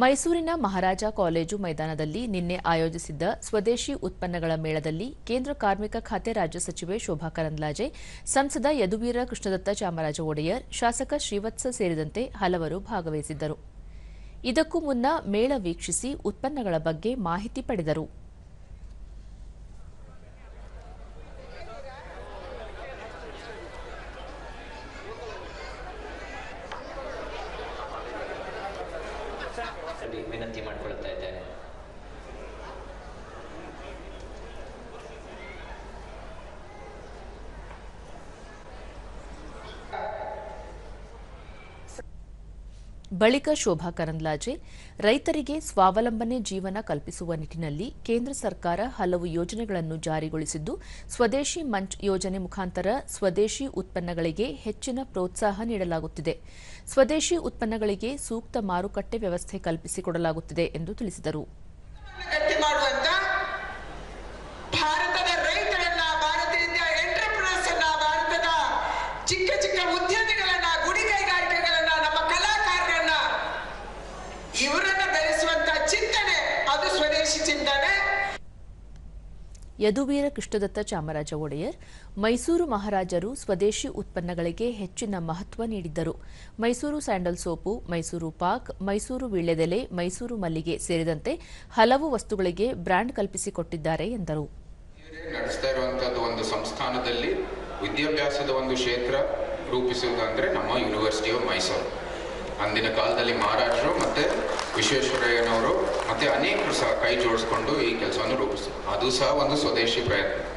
ಮೈಸೂರಿನ ಮಹಾರಾಜ ಕಾಲೇಜು ಮೈದಾನದಲ್ಲಿ ನಿನ್ನೆ ಆಯೋಜಿಸಿದ್ದ ಸ್ವದೇಶಿ ಉತ್ಪನ್ನಗಳ ಮೇಳದಲ್ಲಿ ಕೇಂದ್ರ ಕಾರ್ಮಿಕ ಖಾತೆ ರಾಜ್ಯ ಸಚಿವೆ ಶೋಭಾ ಕರಂದ್ಲಾಜೆ, ಸಂಸದ ಯದುವೀರ ಕೃಷ್ಣದತ್ತ ಚಾಮರಾಜ ಒಡೆಯರ್, ಶಾಸಕ ಶ್ರೀವತ್ಸ ಸೇರಿದಂತೆ ಹಲವರು ಭಾಗವಹಿಸಿದ್ದರು. ಇದಕ್ಕೂ ಮುನ್ನ ಮೇಳ ವೀಕ್ಷಿಸಿ ಉತ್ಪನ್ನಗಳ ಬಗ್ಗೆ ಮಾಹಿತಿ ಪಡೆದರು. ವಿನಂತಿ ಮಾಡಿಕೊಳ್ತಾ ಇದ್ದೇನೆ. ಬಳಿಕ ಶೋಭಾ ಕರಂದ್ಲಾಜೆ, ರೈತರಿಗೆ ಸ್ವಾವಲಂಬನೆ ಜೀವನ ಕಲ್ಪಿಸುವ ನಿಟ್ಟಿನಲ್ಲಿ ಕೇಂದ್ರ ಸರ್ಕಾರ ಹಲವು ಯೋಜನೆಗಳನ್ನು ಜಾರಿಗೊಳಿಸಿದ್ದು, ಸ್ವದೇಶಿ ಮಂಚ್ ಯೋಜನೆ ಮುಖಾಂತರ ಸ್ವದೇಶಿ ಉತ್ಪನ್ನಗಳಿಗೆ ಹೆಚ್ಚಿನ ಪ್ರೋತ್ಸಾಹ ನೀಡಲಾಗುತ್ತಿದೆ. ಸ್ವದೇಶಿ ಉತ್ಪನ್ನಗಳಿಗೆ ಸೂಕ್ತ ಮಾರುಕಟ್ಟೆ ವ್ಯವಸ್ಥೆ ಕಲ್ಪಿಸಿಕೊಡಲಾಗುತ್ತಿದೆ ಎಂದು ತಿಳಿಸಿದರು. ಚಿಕ್ಕ ಚಿಕ್ಕ ಭಾರತದ ಯದುವೀರ ಕೃಷ್ಣದತ್ತ ಚಾಮರಾಜ ಒಡೆಯರ್ ಮೈಸೂರು ಮಹಾರಾಜರು ಸ್ವದೇಶಿ ಉತ್ಪನ್ನಗಳಿಗೆ ಹೆಚ್ಚಿನ ಮಹತ್ವ ನೀಡಿದ್ದರು. ಮೈಸೂರು ಸ್ಯಾಂಡಲ್ ಸೋಪು ಮೈಸೂರು ಪಾಕ್ ಮೈಸೂರು ವೀಳ್ಯದೆಲೆ ಮೈಸೂರು ಮಲ್ಲಿಗೆ ಸೇರಿದಂತೆ ಹಲವು ವಸ್ತುಗಳಿಗೆ ಬ್ರ್ಯಾಂಡ್ ಕಲ್ಪಿಸಿಕೊಟ್ಟಿದ್ದಾರೆ ಎಂದರು. ನಡೆಸ್ತಾ ಇರುವಂತದ್ದು ಒಂದು ಸಂಸ್ಥಾನದಲ್ಲಿ ವಿದ್ಯಾಭ್ಯಾಸದ ಒಂದು ಕ್ಷೇತ್ರ ರೂಪಿಸುವುದಂದ್ರೆ ನಮ್ಮ ಯೂನಿವರ್ಸಿಟಿ ಆಫ್ ಮೈಸೂರು ಅಂದಿನ ಕಾಲದಲ್ಲಿ ಮಹಾರಾಜರು ಮತ್ತೆ ವಿಶ್ವೇಶ್ವರಯ್ಯನವರು ಮತ್ತೆ ಅನೇಕರು ಸಹ ಕೈ ಜೋಡಿಸ್ಕೊಂಡು ಈ ಕೆಲಸವನ್ನು ರೂಪಿಸಿದರು. ಅದು ಸಹ ಒಂದು ಸ್ವದೇಶಿ ಪ್ರಯತ್ನ.